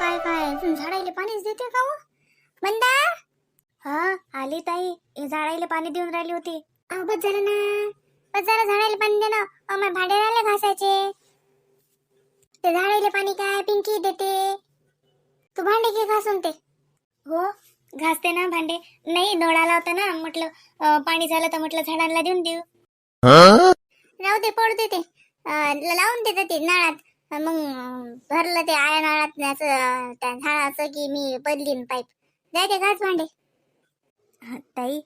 काय काय? झाडायला पाणीच देते का हो? मंदा हा आली ताई. हे झाडायला पाणी देऊन राहिली होती. अहो बस झालं ना. बस झालं झाडायला पाणी दे ना. अहो माझे भांडे राहिले घासायचे. ते झाडायला पाणी काय? पिंकी देते. तू भांडे घे घासून ते. हो घासते ना भांडे. नाही नळ आला होता ना. म्हटलं अं, पाणी झालं तर म्हटलं झाडांना देऊन देऊ. राहू दे पडू दे ते. अं, लावून देते ते नळात. मग भरलं ते आया नळात त्या झाडाचं की मी बदलीन पाईप. जाय ते घास भांडे. हा, ताई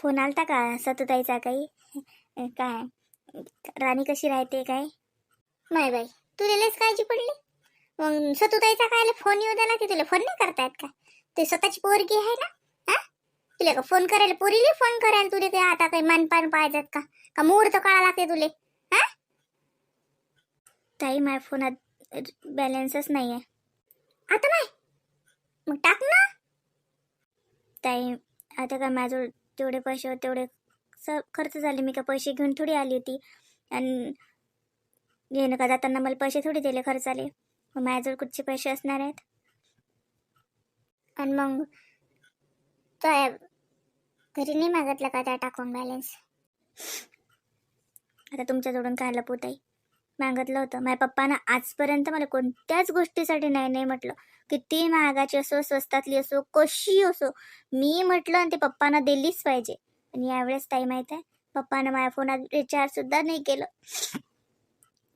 फोन आलता का सतुताईचा काही? काय राणी कशी राहते काय? नाही बाई तुला लयच काळजी पडली. मग सतुताईचा काय फोन येऊ द्याला की तुला फोन नाही करतायत का? ते स्वतःची पोरगी आहे ना? हा तुला का फोन करायला पोरीला फोन करायला तुले काय आता काही मानपान पाहिजेत का? का मुहूर्त काळा लागते तुले? ताई माझ्या फोनात बॅलन्सच नाही आहे आता नाही? मग टाक ना. ताई आता का माझ्याजवळ जेवढे पैसे होते तेवढे स खर्च झाले. मी का पैसे घेऊन थोडी आली होती. आणि येणं का जाताना मला पैसे थोडी दिले खर्च आले. मग माझ्याजवळ कुठचे पैसे असणार आहेत? आणि मग काय घरी नाही मागितलं का त्या टाकून बॅलन्स? आता तुमच्याजवळून काय लपवत आहे मागितलं होतं. माझ्या पप्पानं आजपर्यंत मला कोणत्याच गोष्टीसाठी नाही नाही म्हटलं. किती महागाची असो स्वस्तातली असो कशी असो मी म्हटलं आणि ते पप्पांना दिलीच पाहिजे. आणि यावेळेस ताई माहीत आहे पप्पानं माझ्या फोनात रिचार्ज सुद्धा नाही केलं.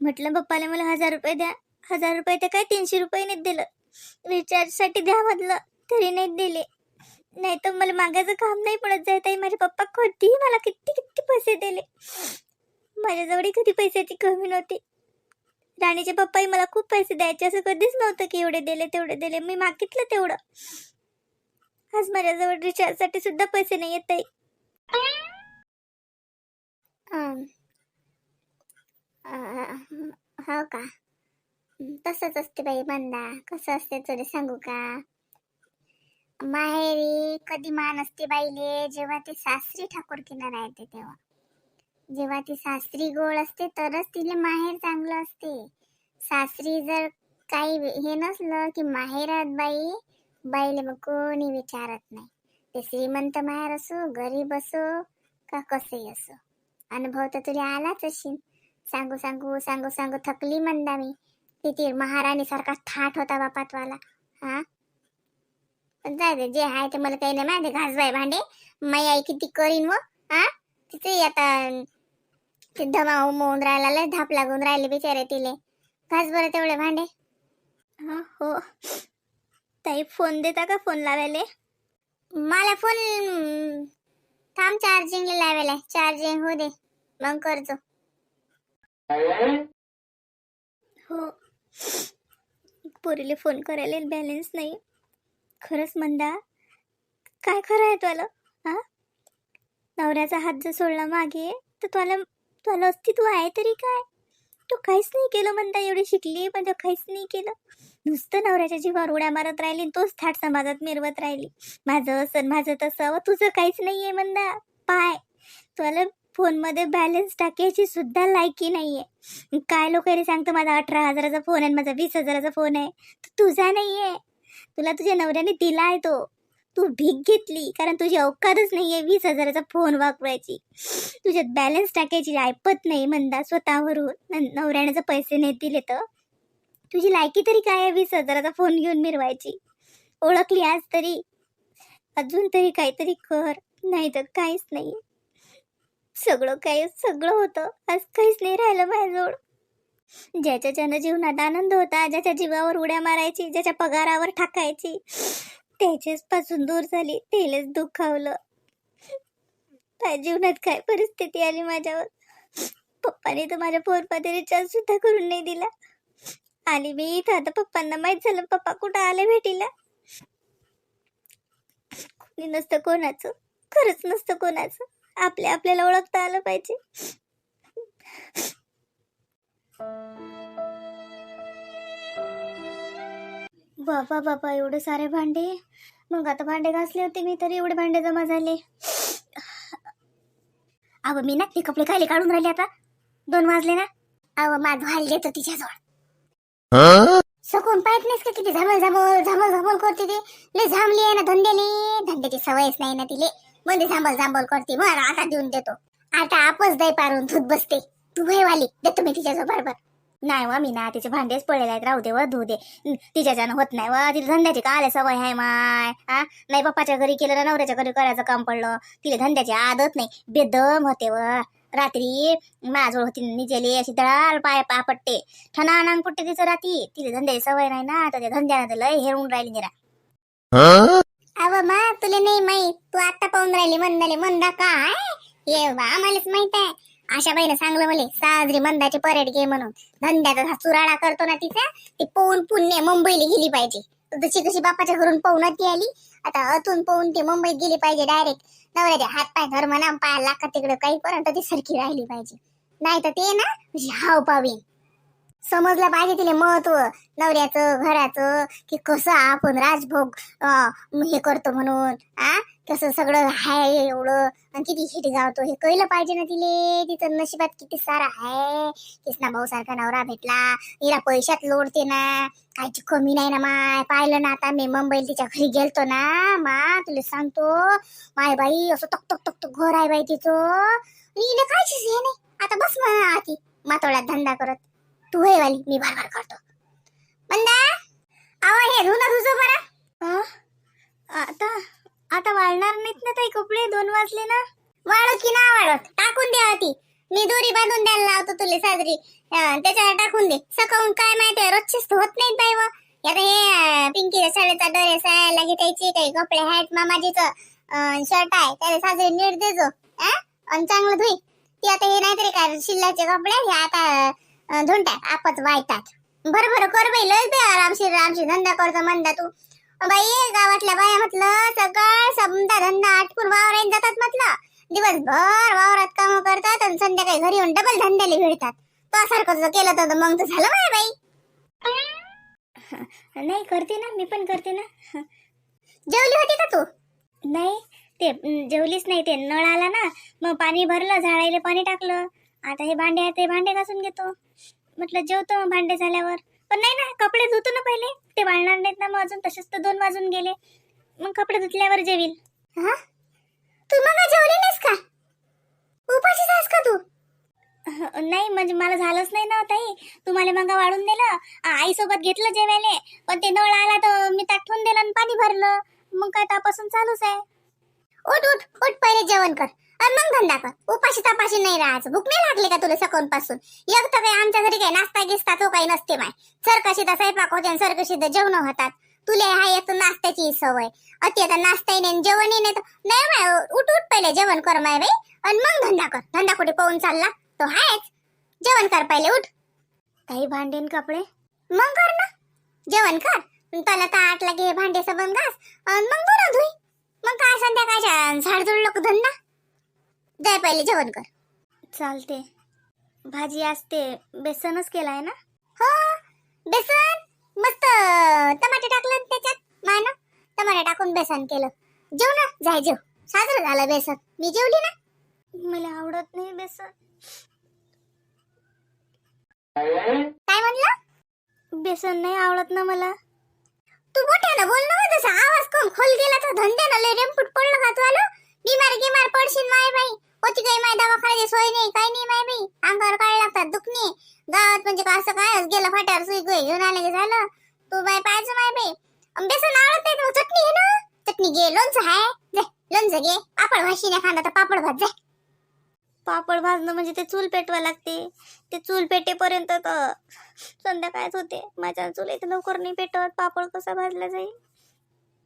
म्हटलं पप्पाला मला हजार रुपये द्या. हजार रुपये तर काय तीनशे रुपये नाही दिलं. रिचार्जसाठी द्या म्हटलं तरी नाही दिले. नाही तर मला मागायचं काम नाही पडत जाय ताई. माझे पप्पा कधीही मला किती किती पैसे दिले. माझ्याजवळ कधी पैशाची कमी नव्हती. राणीचे पप्पाही मला खूप पैसे द्यायचे असं कधीच नव्हतं की एवढे दिले तेवढे दिले. मी मागितलं तेवढं. आज माझ्याजवळ रिचार्जसाठी सुद्धा पैसे नाही येत ताई हो का? तसंच असते बाई बंदा. कसं असते तुला सांगू का? माहेरी कधी मान असते बाईले जेव्हा ते सासरी ठाकूर किनार येते तेव्हा. जेव्हा ती सासरी गोड असते तरच तिले माहेर चांगलं असते. सासरी जर काही हे नसलं की माहेरात बाई बाईले मग कोणी विचारत नाही. ते श्रीमंत माहेर असो गरीब असो का कसंही असो. अनुभव तर तुला आलाच असेल सांगू सांगू सांगू सांगू थकली म्हणदा मी. किती महाराणी सारखा थाट होता बापातवाला. हा? पण जाऊ दे जे आहे ते मला काही नाही माहिती. घासबाई भांडे. माई आई किती करीन व हा? तिथे आता ते धमा होऊन राहिला लय धाप लागून राहिले बिचारे तिले. घास बरं तेवढे भांडे. हा हो. ताई फोन देता का फोन लावायला? मला फोन थांब चार्जिंगला लावायला. चार्जिंग हो दे. मग करतो. हो. पोरीले फोन करायला बॅलन्स नाही. खरंच मंदा काय खरं आहे तुला? हा? नवऱ्याचा हात जर सोडला मागे तर तुला तुला अस्तित्व आहे तरी काय? तू काहीच नाही केलं म्हणता एवढी शिकली पण तो काहीच नाही केलं. नुसतं नवऱ्याच्या जीवावर उड्या मारत राहिली आणि तोच थाट समाजात मिरवत राहिली. माझं असं माझं तसं व तुझं काहीच नाही आहे म्हणता. पाय. तुला फोनमध्ये बॅलन्स टाकायची सुद्धा लायकी नाही आहे काय लोक सांगतं माझा अठरा हजाराचा फोन आहे आणि माझा वीस हजाराचा फोन आहे? तो तुझा नाही आहे तुला तुझ्या नवऱ्याने दिला आहे तो. तू भीक घेतली कारण तुझी अवकातच नाही आहे वीस हजाराचा फोन वापरायची. तुझ्यात बॅलन्स टाकायची ऐपत नाही म्हणता स्वतःवरून. न- नवऱ्याने जर पैसे नाही दिले तर? तुझी लायकी तरी काय आहे वीस हजाराचा फोन घेऊन मिरवायची? ओळखली आज तरी? अजून तरी काहीतरी कर नाही तर काहीच नाही. सगळं काही सगळं होतं. आज काहीच नाही राहिलं माझ्याजवळ. ज्याच्या ज्यानं जीवनात आनंद होता ज्याच्या जीवावर उड्या मारायची ज्याच्या पगारावर टाकायची त्याच्याच पासून दूर झाली. त्यालाच दुखावलं. काय जीवनात काय परिस्थिती आली माझ्यावर? पप्पाने तर माझ्या फोनमध्ये रिचार्ज सुद्धा करून नाही दिला. आली मी इथं आता पप्पांना माहीत झालं पप्पा कुठं आले भेटीला? कोणी नसतं कोणाचं. खरंच नसतं कोणाचं. आपल्या आपल्याला ओळखता आलं पाहिजे. बाबा बाबा एवढे सारे भांडे. मग आता भांडे घासले होते मी तरी एवढे भांडे जमा झाले. अहो मी ना ते कपडे खाली काढून राहिले आता. दोन वाजले ना. अहो माझं व्हायला देतो तिच्याजवळ. सकून पाहत नाहीस का किती झमल झमल झमल झमल करते ते? ले झामली आहे ना धंद्याले. धंद्याची सवयच नाही ना तिले. म्हणजे मध्ये झांबल झांबल करते मग आता देऊन देतो. आता आपच दय पारून धुत बसते. तू वाली देतो मी तिच्या बरोबर नाही वा मी ना तिचे भांडेच पडलेले आहेत राहू दे व धू दे. तिच्याच्यानं होत नाही व तिला धंद्याची काय सवय आहे माय? हा नाही पप्पाच्या घरी केलं ना नवऱ्याच्या घरी करायचं काम पडलं. तिला धंद्याची आदत नाही बेदम होते व. रात्री माझोळ होती निजेली अशी दळाल पाय पापट्टे. ठणा नांग पट्टे तिचं राती तिला धंद्याची सवय नाही ना तर त्या धंद्यानं लय हेरून राहिली निरा. अव मा तुला नाही माहीत तू आता पाहून राहिली म्हणले म्हणदा काय हे बा आम्हालाच माहीत आहे. आशा बाईनं सांगलं मला साजरी मंदाची परेड घे म्हणून. धंद्याचा चुराडा करतो ना तिचा ती पोहून पुण्य मुंबईला गेली पाहिजे. जशी कशी बापाच्या घरून पोहून ती आली? आता अतून पोहून ती मुंबईत गेली पाहिजे डायरेक्ट नवऱ्याचे हात पाय धर म्हणा पाय लाखा तिकडे काही पर्यंत ती सरखी राहिली पाहिजे. नाही तर ते ना हाव पावी. समजलं पाहिजे तिला महत्त्व. नवऱ्याचं घराचं की कसं आपण राजभोग हे करतो म्हणून आ? कसं सगळं हाय एवढं. आणि किती हिट गावतो हे कळलं पाहिजे ना तिले. तिचं नशिबात किती सारा आहे किसना भाऊ सारखा नवरा भेटला. हिला पैशात लोडते ना. कायची कमी नाही ना माय. पाहिलं ना आता मी मुंबईला तिच्या घरी गेलतो ना. मा तुला सांगतो. माय बाई असं तक तक तक तक घर आहे बाई तिचं. हिला कायचीच हे नाही. आता बस म्हणा आती. मातोळ्यात धंदा करत. तू हे वाली मी भरभर करतो. मंदा आवा हे धुणं तुझं बरं. आता? आता वाळणार नाहीत ना ताई कपडे? दोन वाजले ना? वाळत की ना वाळत टाकून द्या ती मी दोरी बांधून द्यायला लावतो तुले साजरी. त्याच्यावर टाकून दे. सकाळून काय माहिती रोजचीच होत नाहीत बाई आता हे अं, पिंकीच्या शाळेचा ड्रेस आहे लगे त्याची काही कपडे हॅट मामाजीचं. शर्ट आहे. त्याला साजरी नीट देजो आणि चांगलं धुई. ती आता हे नाहीतरी काय शिल्लाचे कपडे हे आता अं, धुंटात आपच वायतात. बरं बरं कर बाई लय बे आरामशीर आरामशीर धंदा करतो म्हणता तू. बाई गावातल्या बाया म्हटलं सकाळ समजा धंदा आटपून वावरात जातात म्हटलं. दिवसभर वावरात काम करतात आणि संध्याकाळी घरी येऊन डबल धंद्याला भिडतात. तो सारखं जर केलं तर मग तर झालं माय बाई. नाही करते ना मी पण करते ना. जेवली होती का तू? नाही ते जेवलीच नाही ते नळ आला ना मग पाणी भरलं झाडायला पाणी टाकलं. आता हे भांडे आहे ते भांडे घासून घेतो. म्हटलं जेवतो भांडे झाल्यावर. पण नाही ना कपडे धुतो ना पहिले. ते वाळणार नाहीत ना मग अजून तसेच तर दोन वाजून गेले. मग कपडे धुतल्यावर जेवील हा? तू मग जेवली नाहीस का? उपाशीच आहेस का तू? नाही म्हणजे मला झालंच नाही ना ताई. तुम्हाला मग वाढून दिलं आई सोबत घेतलं जेवायला. पण ते नळ आला तर मी ताट ठेवून दिलं आणि पाणी भरलं. मग काय तापासून चालूच आहे. उठ उठ उठ पहिले जेवण कर. अन मग धंदा कर. उपाशी तपाशी नाही राहायचं. भूक नाही लागली का तुला सकाळपासून एक तर काही आमच्या घरी काही नाश्ता गिस्ता तो काही नसते माय सरकशी तर स्वयंपाक होते सरकशी तर जेवण होतात. तुले हा एक नाश्त्याची सवय. अति आता नाश्ताही नाही जेवणही नाही नाही माय उठ उठ पहिले जेवण कर माय बाई. आणि मग धंदा कर. धंदा कुठे पाहून चालला? तो हायच. जेवण कर पहिले उठ. काही भांडेन कपडे? मग कर ना. जेवण कर. त्याला ताट लागे भांडे सबन घास. मग बरं धुई. मग काय संध्याकाळच्या झाडझुड लोक धंदा? जाय पहिले जेवण कर. चालते भाजी असते बेसनच केलाय ना? हो बेसन मस्त टमाटे टाकलं त्याच्यात माय ना टमाटे टाकून बेसन केलं. जेव ना जाय जेव. साजरं झालं बेसन. मी जेवली ना? मला आवडत नाही बेसन. काय म्हणलं? बेसन नाही आवडत ना मला. तू मोठ्यानं बोल ना तसा आवाज कम खोल गेला तर धंद्यानं लय रेमपूट पडलं का तू आलो? बिमार गिमार पडशील माय बाई. होती काही माय दवाखान्याची सोय नाही काही नाही माय बाई. अंगावर काय लागतात दुखणे. गावात म्हणजे का असं काय? गेलं फाट्यावर सुई गोई घेऊन आलं की झालं. तू बाय पाहायचं माय बाई. बेसन आवडत नाही तर चटणी आहे ना. चटणी घे लोणचं आहे जा लोणचं घे. पापड भाजी नाही खांदा तर पापड भात जा. पापड भाजणं म्हणजे ते चूल पेटवा लागते. ते चूल पेटेपर्यंत तर संध्याकाळच होते. माझ्या चूल इथे लवकर नाही पेटत पापड कसा भाजला जाईल?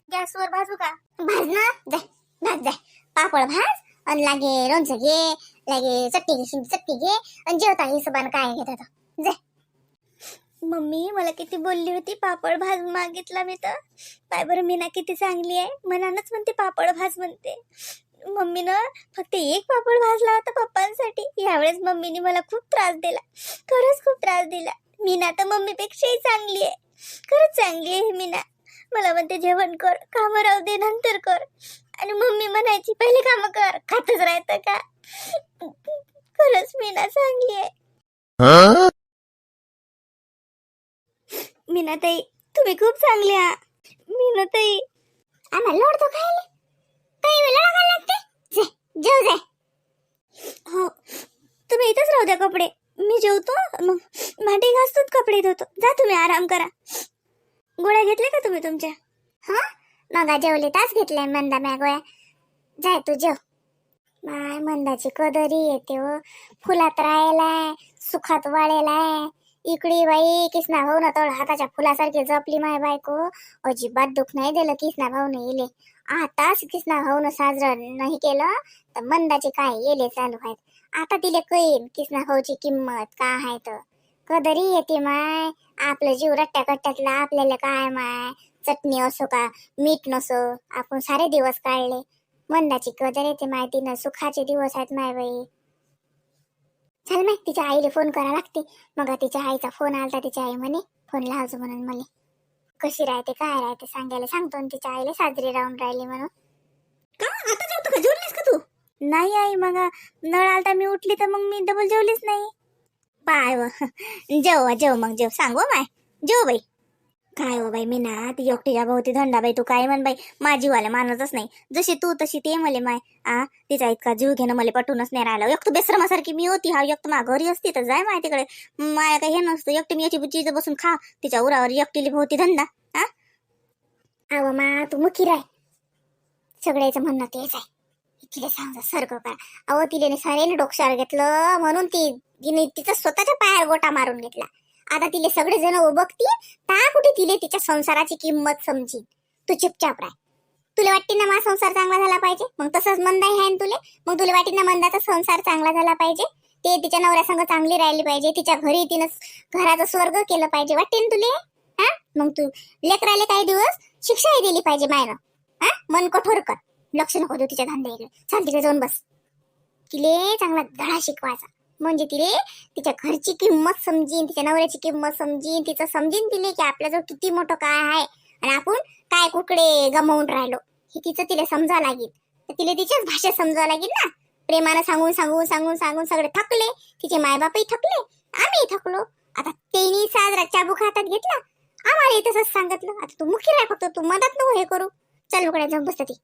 गॅसवर भाजू का? भाज ना जाय भाज जाय पापड भाज आणि लागे लोणचं घे लागे चटणी घे शिंदी चटणी घे आणि जेवता हिशोबानं काय घेत तर जाय मम्मी मला किती बोलली होती पापड भाज मागितला मी तर. पाय बरं मी ना किती चांगली आहे. मनानच म्हणते पापड भाज म्हणते. मम्मीनं फक्त एक पापड भाजला होता पप्पांसाठी. यावेळेस मम्मीने मला खूप त्रास दिला. खरंच खूप त्रास दिला. मीना तर मम्मीपेक्षाही चांगली आहे. खरंच चांगली आहे मीना. मला म्हणते जेवण कर कामं राहू दे नंतर कर. आणि मम्मी म्हणायची पहिले कामं कर खातच राहतं का? खरंच मीना चांगली आहे मीनाताई तुम्ही खूप चांगले आ मीनाताई आम्हाला लोडतो खायला? काही वेळा खायला लागते? जे जेव जाय हो तुम्ही इथंच राहू द्या कपडे. मी जेवतो मग भांडी घासतोच कपडे धुतो. जा तुम्ही आराम करा. गोळ्या घेतल्या का तुम्ही तुमच्या? हा? मगा जेवले तास घेतलंय मंदा म्या गोळ्या जाय तू जेव. माय मंदाची कदरी येते व फुलात राहायलाय सुखात वाळेलाय इकडी बाई किसना भाऊ ना तोड हाताच्या फुलासारखी जपली माय बायको. अजिबात दुःख नाही दिलं किसना भाऊ येले आताच किसना भाऊ साजरं नाही केलं तर मंदाचे काय येले चालू आहेत? आता तिले कळेल किसना भाऊची किंमत का आहे तर. कदरी येते माय. आपलं जीव रट्ट्या कट्ट्यातला आपल्याला काय माय? चटणी असो का मीठ नसो आपण सारे दिवस काढले. मंदाची कदर येते माहिती ना सुखाचे दिवस आहेत माय बाई. चल माय तिच्या आईला फोन करा लागते. मग तिच्या आईचा फोन आलता तिच्या आई म्हणे फोन लावजो म्हणून मला कशी राहते काय राहते सांगायला? सांगतो तिच्या आईला साजरी राहून राहिली म्हणून. का? आता जेवतो का? जेवलीस का तू? नाही आई मग नळ आलता मी उठली तर मग मी डबल जेवलीच नाही. पाय व जेव जेव मग जेव. सांगू माय. जेव बाई. काय हो बाई मी ना ती एकटीच्या भोवती धंडा बाई? तू काय म्हण बाई? माझी वाला मानतच नाही. जशी तू तशी ते मले माय. आ? तिचा इतका जीव घेणं मला पटूनच नाही राहिलं. एक तर बेसरमासारखी मी होती. हा एक मा घरी असती तर जाय माय तिकडे. माया काही हे नसतं. एकटी मी याची चीज बसून खा. तिच्या उरावर एकटीली भोवती धंदा. हा अव मा तू मुखी राय. सगळ्याचं म्हणणं तेच आहे. तिला सांग सरक करा अहो तिने सारेने डोक्षावर घेतलं म्हणून ती तिने तिचा स्वतःच्या पायावर गोटा मारून घेतला. आता तिले सगळे जण बघतील ता कुठे तिले तिच्या संसाराची किंमत समजील तू चुपचाप राह. तुला वाटते ना मा संसार चांगला झाला पाहिजे? मग तसंच मंदा आहे ना तुले? मग तुला वाटते ना मंदाचा संसार चांगला झाला पाहिजे? ते तिच्या नवऱ्यासंग चांगली राहिली पाहिजे तिच्या घरी तिनं घराचा स्वर्ग केलं पाहिजे. वाटते ना तुले? हा? मग तू लेकराले काही दिवस शिक्षाही दिली पाहिजे मायनं. हा? मन कठोर कर. लक्ष नको देऊ तिच्या धंद्याकडे चाल तिकडे जाऊन बस. तिले चांगला धडा शिकवायचा. म्हणजे तिले तिच्या घरची किंमत समजीन तिच्या नवऱ्याची किंमत समजीन तिचं समजीन तिले की आपल्याजवळ किती मोठं काय आहे आणि आपण काय कुकडे गमावून राहिलो. हे तिचं तिला समजावं लागेल. तर तिला तिच्याच भाषेत समजावं लागेल ना. प्रेमानं सांगून सांगून सांगून सांगून सगळे थकले. तिचे मायबापही थकले. आम्ही थकलो. आता त्यांनी साजरा चाबूक हातात घेतला. आम्हाला तसंच सांगितलं. आता तू मुखी राह फक्त. तू मदत नको हे करू. चल उकडे जाऊन बसत ती.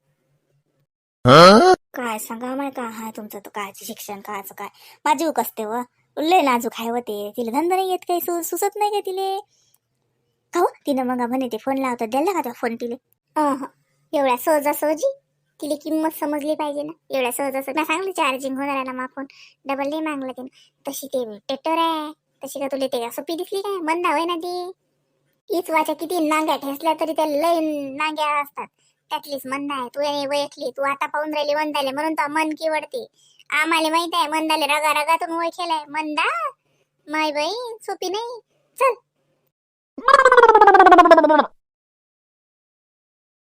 काय सांगा माय काय हाय तुमचं तो कायचं शिक्षण कायचं काय? माझी कसते व लय नाजूक आहे व ते. तिला धंदा नाही येत काही सु सुचत नाही का तिले? का हो तिनं मग म्हणे ते फोन लावतात द्यायला का त्या फोन तिले? अहं. एवढ्या सहजासहजी तिला किंमत समजली पाहिजे ना. एवढ्या सहजासहजी. मी सांगली चार्जिंग होणार आहे ना मा फोन डबल नाही मागला तिनं. तशी ते टेटर आहे. तशी का तुला ते सोपी दिसली काय मंदा होय ना ती. हीच वाचा किती नांग्या ठेसल्या तरी त्या लय नांग्या असतात. त्यातलीच मंदा आहे. तू हे वैठली तू आता पाहून राहिली मंदाले म्हणून तर मन किवडते. आम्हाला माहीत आहे मंदाले रगा रगातून ओळखेलाय मंदा माय बाई सोपी नाही. चल.